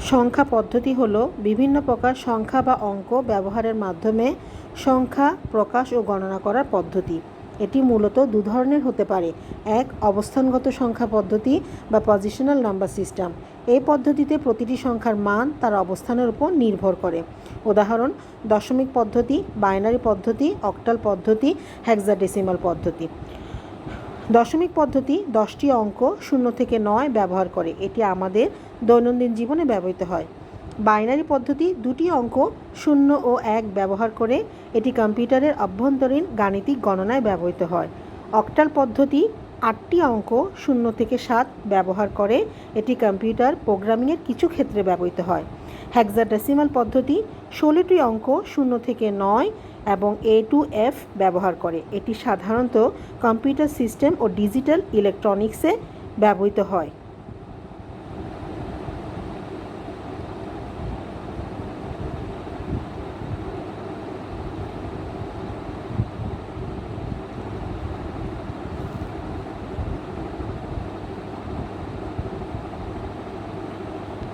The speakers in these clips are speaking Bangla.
সংখ্যা পদ্ধতি হল বিভিন্ন প্রকার সংখ্যা বা অঙ্ক ব্যবহারের মাধ্যমে সংখ্যা প্রকাশ ও গণনা করার পদ্ধতি। এটি মূলত দু ধরনের হতে পারে। এক, অবস্থানগত সংখ্যা পদ্ধতি বা পজিশনাল নাম্বার সিস্টেম। এই পদ্ধতিতে প্রতিটি সংখ্যার মান তার অবস্থানের উপর নির্ভর করে। উদাহরণ, দশমিক পদ্ধতি, বাইনারি পদ্ধতি, অক্টাল পদ্ধতি, হেক্সাডেসিমাল পদ্ধতি। দশমিক পদ্ধতি দশটি অঙ্ক শূন্য থেকে নয় ব্যবহার করে। এটি আমাদের দৈনন্দিন জীবনে ব্যবহৃত হয়। বাইনারি পদ্ধতি দুটি অঙ্ক শূন্য ও এক ব্যবহার করে এটি কম্পিউটারের অভ্যন্তরীণ গাণিতিক গণনায় ব্যবহৃত হয়। অক্টাল পদ্ধতি আটটি অঙ্ক শূন্য থেকে সাত ব্যবহার করে এটি কম্পিউটার প্রোগ্রামিংয়ের কিছু ক্ষেত্রে ব্যবহৃত হয়। হেক্সাডেসিমাল পদ্ধতি ষোলোটি অঙ্ক শূন্য থেকে নয় এবং এ টু এফ ব্যবহার করে। এটি সাধারণত কম্পিউটার সিস্টেম ও ডিজিটাল ইলেকট্রনিক্সে ব্যবহৃত হয়।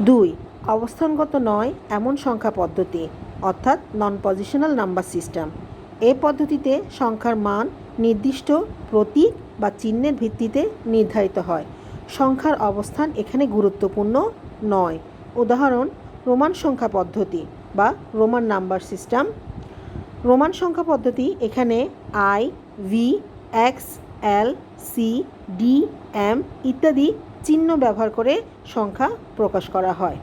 দুই, অবস্থানগত নয়, এমন সংখ্যা পদ্ধতি। অর্থাৎ নন পজিশনাল নাম্বার সিস্টেম এ পদ্ধতিতে সংখ্যার মান নির্দিষ্ট প্রতীক বা চিহ্নের ভিত্তিতে নির্ধারিত হয়। সংখ্যার অবস্থান এখানে গুরুত্বপূর্ণ নয়। উদাহরণ, রোমান সংখ্যা পদ্ধতি বা রোমান নাম্বার সিস্টেম রোমান সংখ্যা পদ্ধতি এখানে I V X L C D M ইত্যাদি চিহ্ন ব্যবহার করে সংখ্যা প্রকাশ করা হয়।